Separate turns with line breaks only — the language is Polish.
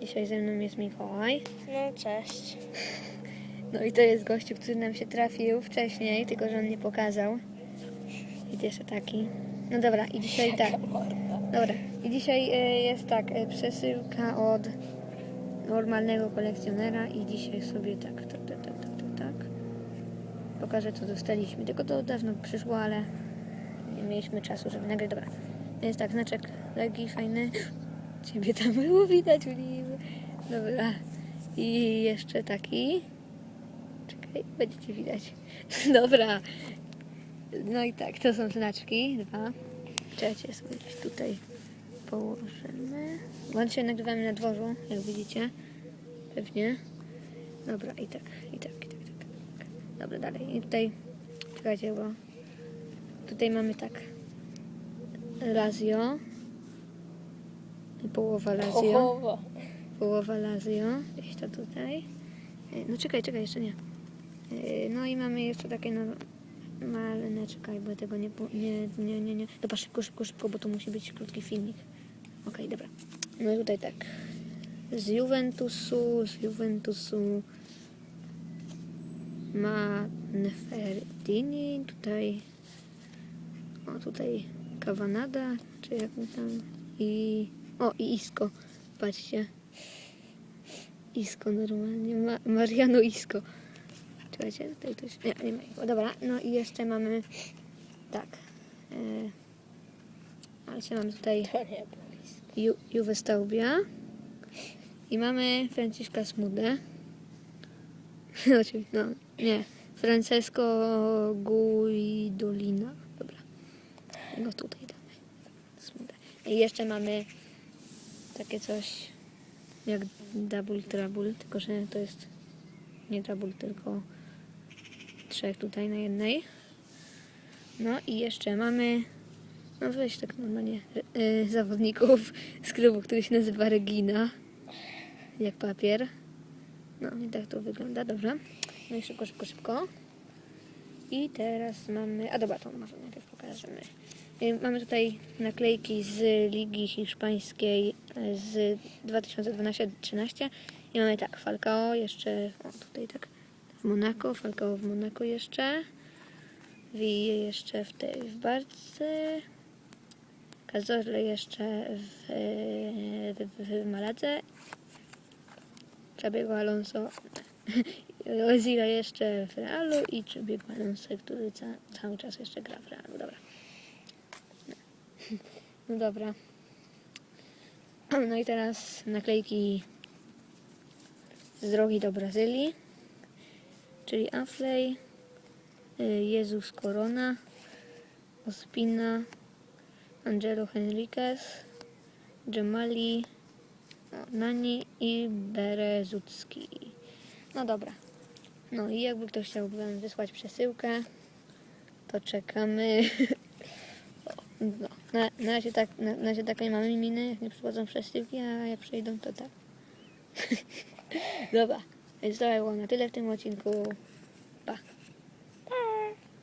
Dzisiaj ze mną jest Mikołaj.
No cześć.
No i to jest gościu, który nam się trafił wcześniej, tylko że on nie pokazał. I jeszcze taki. No dobra, i dzisiaj tak. Dobra, i dzisiaj e, jest tak, e, przesyłka od normalnego kolekcjonera i dzisiaj sobie tak, tak, tak, tak, tak, tak, tak. Pokażę co dostaliśmy. Tylko to dawno przyszło, ale nie mieliśmy czasu, żeby nagrać. Dobra, jest tak, znaczek Legii fajny. Ciebie tam było widać, Oliwy. Dobra. I jeszcze taki. Czekaj, będziecie widać. Dobra. No i tak, to są znaczki. Dwa. Czekajcie, sobie gdzieś tutaj położymy. Bo dzisiaj nagrywamy na dworzu, jak widzicie. Pewnie. Dobra, i tak, i tak, i tak, i tak. Dobra, dalej. I tutaj, czekajcie, bo tutaj mamy tak. Lazio. I połowa Lazio.
Połowa.
Połowa Lazio, gdzieś to tutaj. E, No czekaj, czekaj, jeszcze nie. E, No i mamy jeszcze takie no, malne, czekaj, bo ja tego nie, po- nie, nie, nie, nie. Dobra, szybko, szybko, szybko, bo to musi być krótki filmik. Okej, dobra. No i tutaj tak. Z Juventusu, z Juventusu Manfredini, tutaj o tutaj Cavanada, czy jak my tam i o i Isco, patrzcie. Isko normalnie, Ma, Mariano Isko. Czekajcie, tutaj coś, nie, nie ma jego. Dobra, no i jeszcze mamy tak. E, ale się mamy tutaj. Ju, Juve Staubia i mamy Franciszka Smudę. No nie. Francesco Guidolina. Dobra. No tutaj damy. Smudę. I jeszcze mamy takie coś jak Double Trouble, tylko że to jest nie Double, tylko trzech tutaj na jednej. No i jeszcze mamy no weź tak normalnie y, zawodników z klubu, który się nazywa Regina. Jak papier. No i tak to wygląda, dobra. No i szybko, szybko, szybko. I teraz mamy... A dobra, to może najpierw pokażemy. Y, Mamy tutaj naklejki z Ligi Hiszpańskiej y, z 2012-13 i mamy tak, Falcao jeszcze, o tutaj tak, w Monako, Falcao w Monako jeszcze, Wije jeszcze w tej, w Barce, Cazorle jeszcze w, w, w, w Maladze, Czabiego Alonso, Ozila jeszcze w Realu i Czabiego Alonso, który ca, cały czas jeszcze gra w Realu, dobra. No dobra. No i teraz naklejki z drogi do Brazylii, czyli Aflej, y, Jezus Corona, Ospina, Angelo Henriquez, o, Nani i Berezucki. No dobra. No i jakby ktoś chciał wysłać przesyłkę, to czekamy. No, na, na, razie tak, na, na razie takiej mamy miny, jak nie przychodzą przesyłki, a jak przyjdą, to tak. dobra. Więc to było na tyle w tym odcinku.